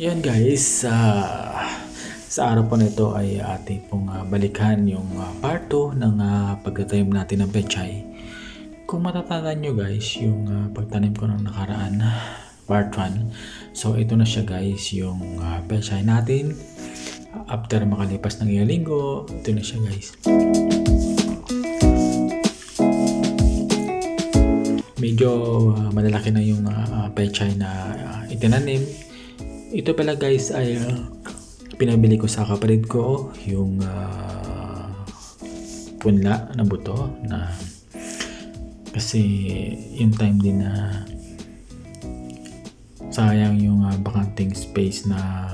Yan guys, ah, sa araw po nito ay ating pong ah, balikan yung ah, part 2 ng uh, pagtatanim natin ng pechay. Kung matatandaan nyo guys, yung ah, pagtanim ko ng nakaraan, part 1. So ito na siya guys, yung ah, pechay natin. After makalipas ng ilang linggo, ito na siya guys. Medyo ah, malalaki na yung ah, pechay na ah, itinanim. Ito pala guys ay uh, pinabili ko sa kapatid ko yung uh, punla na buto na kasi yung time din na sayang yung uh, bakanting space na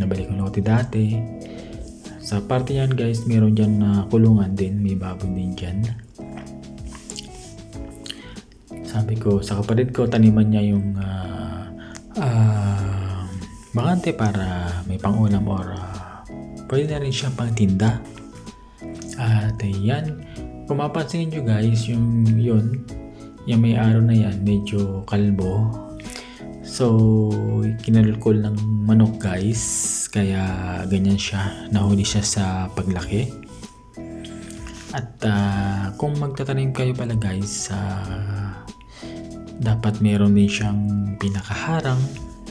nabalik ko lote dati. Sa parte yan guys meron dyan na kulungan din may baboy din dyan. Sabi ko sa kapatid ko taniman niya yung uh, uh, bakante para may pangulam or uh, pwede na rin siyang pangtinda. At yan kung mapansin nyo guys yung yun yung may araw na yan medyo kalbo. So kinalkol ng manok guys kaya ganyan siya nahuli siya sa paglaki. At uh, kung magtatanim kayo pala guys uh, dapat meron din siyang pinakaharang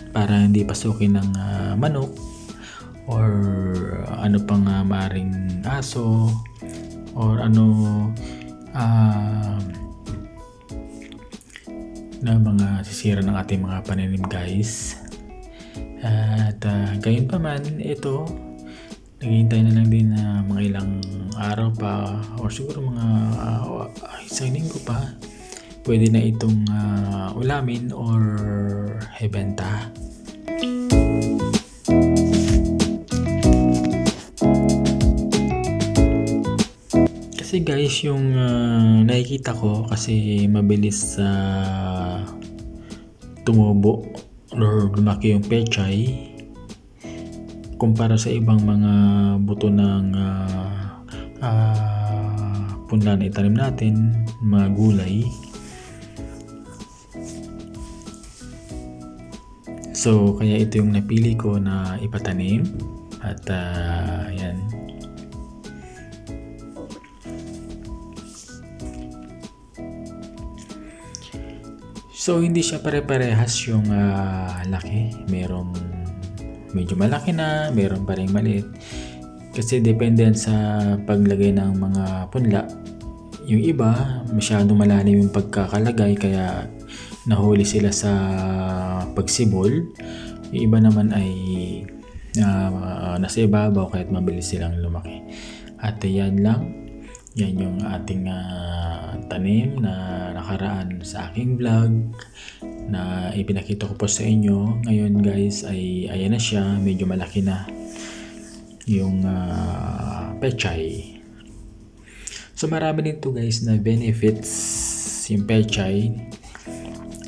para hindi pasukin ng uh, manok or ano pang uh, maring aso or ano uh, na mga sisira ng ating mga pananim guys at uh, gayon pa man ito naghihintay na lang din na uh, mga ilang araw pa or siguro mga uh, isang linggo pa pwede na itong uh, ulamin or ibenta. Kasi guys, yung uh, nakikita ko kasi mabilis sa uh, tumubo or lumaki yung pechay kumpara sa ibang mga buto ng uh, uh, punla na itanim natin, mga gulay So, kaya ito yung napili ko na ipatanim. At, uh, yan. So, hindi siya pare-parehas yung uh, laki. Merong medyo malaki na, meron pa rin maliit. Kasi depende sa paglagay ng mga punla. Yung iba, masyado malalim yung pagkakalagay kaya nahuli sila sa pagsibol. Yung iba naman ay uh, nasa ibabaw kahit mabilis silang lumaki. At yan lang. Yan yung ating uh, tanim na nakaraan sa aking vlog na ipinakita ko po sa inyo. Ngayon guys ay ayan na siya. Medyo malaki na yung uh, pechay. So marami nito guys na benefits yung pechay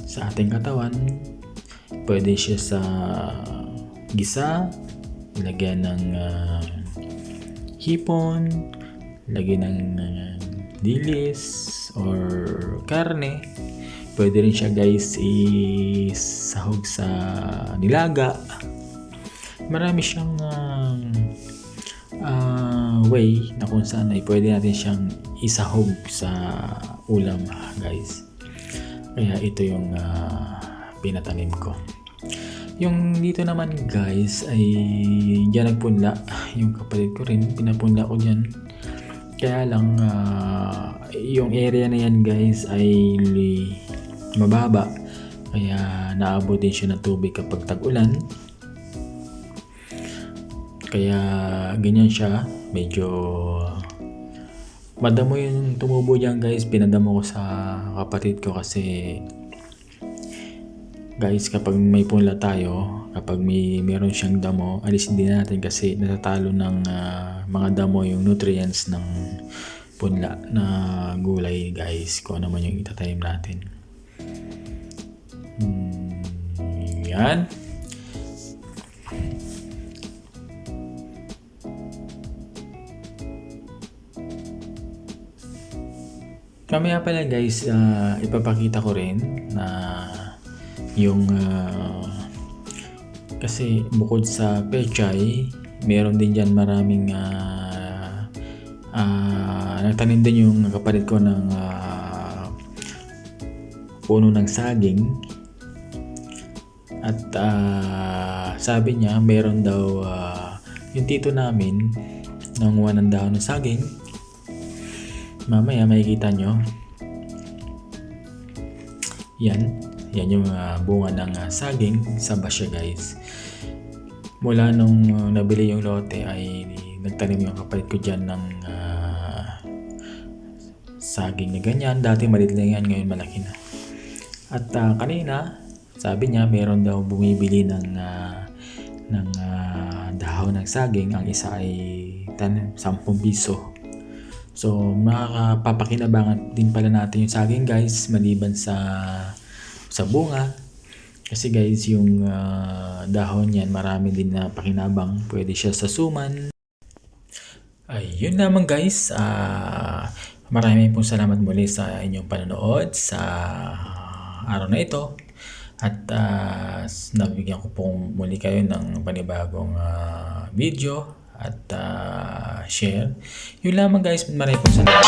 sa ating katawan. Pwede siya sa gisa, lagyan ng uh, hipon, lagyan ng uh, dilis or karne. Pwede rin siya guys isahog sa nilaga. Marami siyang uh, uh, way na kung saan ay pwede natin siyang isahog sa ulam guys. Kaya ito yung uh, pinatanim ko. Yung dito naman guys ay dyan nagpunla. Yung kapatid ko rin, pinapunla ko dyan. Kaya lang uh, yung area na yan guys ay mababa. Kaya naabot din siya ng tubig kapag tag-ulan. Kaya ganyan siya. Medyo madamo yung tumubo dyan guys pinadamo ko sa kapatid ko kasi guys kapag may punla tayo kapag may meron siyang damo alisin din natin kasi natatalo ng uh, mga damo yung nutrients ng punla na gulay guys. Kung ano man yung itatanim natin. Hmm, yan. Mamaya pala guys, uh, ipapakita ko rin na yung uh, Kasi bukod sa pechay, meron din dyan maraming ah ah, nagtanim din yung kapatid ko ng ah, puno ng saging. At ah, sabi niya, meron daw ah, yung tito namin nanguha ng dahon ng saging. Mamaya makikita nyo. Yan. Yan yung ah, bunga ng ah, saging sa basya guys. Mula nung ah, nabili yung lote ay nagtanim yung kapatid ko dyan ng ah, saging na ganyan. Dati maliit lang yan, ngayon malaki na. At ah, kanina, sabi niya meron daw bumibili ng ah, ng ah, dahon ng saging. Ang isa ay tan 10 piso. So, makakapapakinabangan din pala natin yung saging guys maliban sa sa bunga. Kasi guys, yung ah, dahon yan, marami din na pakinabang. Pwede siya sa suman. Ayun naman guys. Ah, marami pong salamat muli sa inyong panonood sa araw na ito. At ah, nabigyan ko pong muli kayo ng panibagong ah, video at ah, share. Yun lamang guys, marami pong salamat.